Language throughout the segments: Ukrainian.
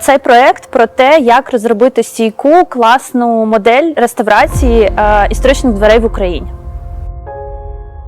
Цей проект про те, як розробити стійку класну модель реставрації е, історичних дверей в Україні.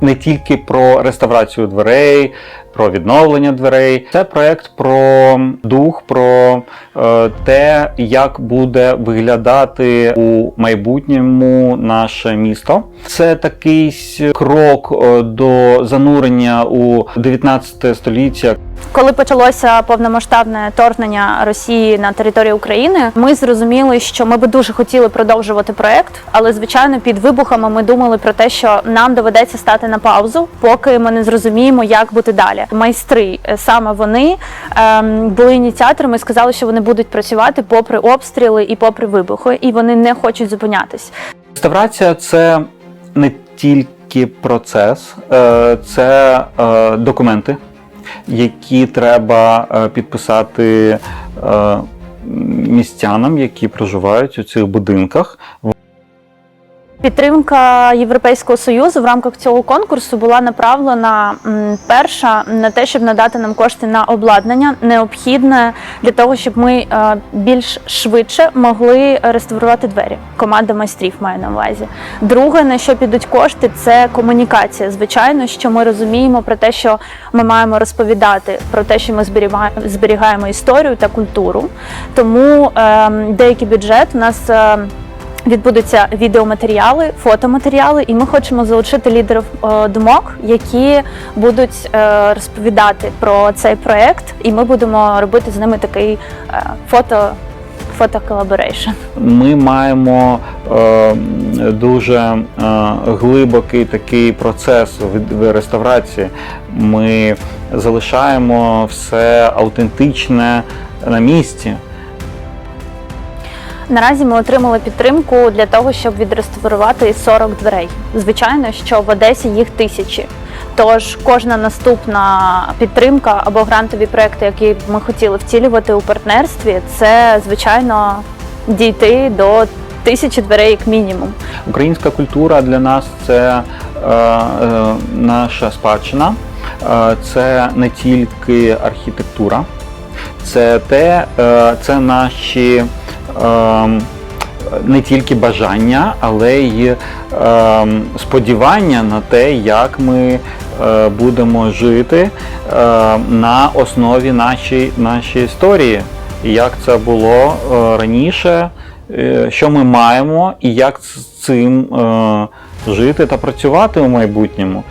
не тільки про реставрацію дверей, про відновлення дверей. Це проект про дух, про е, те, як буде виглядати у майбутньому наше місто. Це такий крок е, до занурення у 19 століття. Коли почалося повномасштабне вторгнення Росії на територію України, ми зрозуміли, що ми би дуже хотіли продовжувати проект, але звичайно під вибухами ми думали про те, що нам доведеться стати на паузу, поки ми не зрозуміємо, як бути далі. Майстри е, саме вони ем, були ініціаторами, сказали, що вони будуть працювати попри обстріли і попри вибухи, і вони не хочуть зупинятись. Реставрація це не тільки процес, е, це е, документи, які треба підписати містянам, які проживають у цих будинках. Підтримка Європейського союзу в рамках цього конкурсу була направлена перша на те, щоб надати нам кошти на обладнання, необхідне для того, щоб ми е, більш швидше могли реставрувати двері. Команда майстрів має на увазі. Друге, на що підуть кошти, це комунікація. Звичайно, що ми розуміємо про те, що ми маємо розповідати про те, що ми зберігаємо, історію та культуру. Тому е, деякий бюджет у нас. Відбудуться відеоматеріали, фотоматеріали, і ми хочемо залучити лідерів е, думок, які будуть е, розповідати про цей проект, і ми будемо робити з ними такий е, фото фотоколаборейшн. Ми маємо е, дуже е, глибокий такий процес від реставрації. Ми залишаємо все автентичне на місці. Наразі ми отримали підтримку для того, щоб відреставрувати 40 дверей. Звичайно, що в Одесі їх тисячі. Тож кожна наступна підтримка або грантові проекти, які б ми хотіли втілювати у партнерстві, це звичайно дійти до тисячі дверей як мінімум. Українська культура для нас це е, е, наша спадщина, е, це не тільки архітектура, це те, е, це наші не тільки бажання, але й е, сподівання на те, як ми е, будемо жити е, на основі нашої, нашої історії, як це було е, раніше що ми маємо і як з цим жити та працювати у майбутньому.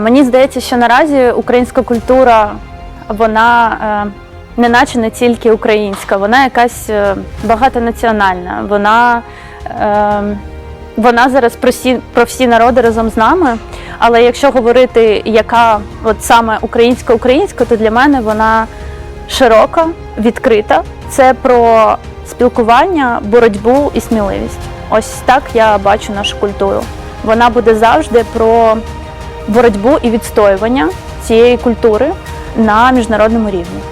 Мені здається, що наразі українська культура, вона е, не тільки українська, вона якась е, багатонаціональна. Вона, е, вона зараз про всі, про всі народи разом з нами. Але якщо говорити, яка от саме українська українська, то для мене вона широка, відкрита. Це про спілкування, боротьбу і сміливість. Ось так я бачу нашу культуру. Вона буде завжди про боротьбу і відстоювання цієї культури на міжнародному рівні.